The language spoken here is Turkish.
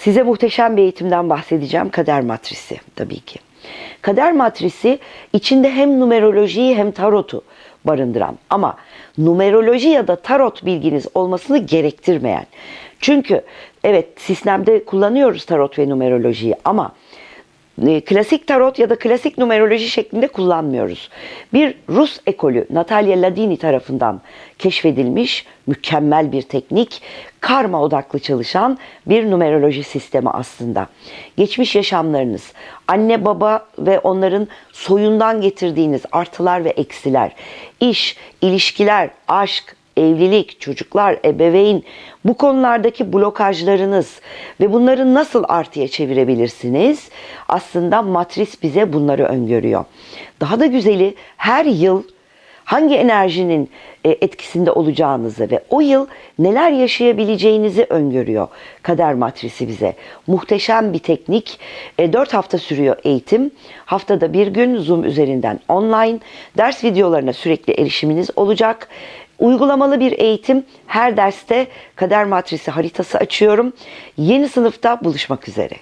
Size muhteşem bir eğitimden bahsedeceğim. Kader matrisi tabii ki. Kader matrisi içinde hem numerolojiyi hem tarotu barındıran ama numeroloji ya da tarot bilginiz olmasını gerektirmeyen. Çünkü evet sistemde kullanıyoruz tarot ve numerolojiyi ama e, klasik tarot ya da klasik numeroloji şeklinde kullanmıyoruz. Bir Rus ekolü Natalya Ladini tarafından keşfedilmiş mükemmel bir teknik, karma odaklı çalışan bir numeroloji sistemi aslında. Geçmiş yaşamlarınız, anne baba ve onların soyundan getirdiğiniz artılar ve eksiler, iş, ilişkiler, aşk, evlilik, çocuklar, ebeveyn bu konulardaki blokajlarınız ve bunları nasıl artıya çevirebilirsiniz? Aslında matris bize bunları öngörüyor. Daha da güzeli her yıl hangi enerjinin e, etkisinde olacağınızı ve o yıl neler yaşayabileceğinizi öngörüyor kader matrisi bize. Muhteşem bir teknik. 4 hafta sürüyor eğitim. Haftada bir gün Zoom üzerinden online ders videolarına sürekli erişiminiz olacak. Uygulamalı bir eğitim. Her derste kader matrisi haritası açıyorum. Yeni sınıfta buluşmak üzere.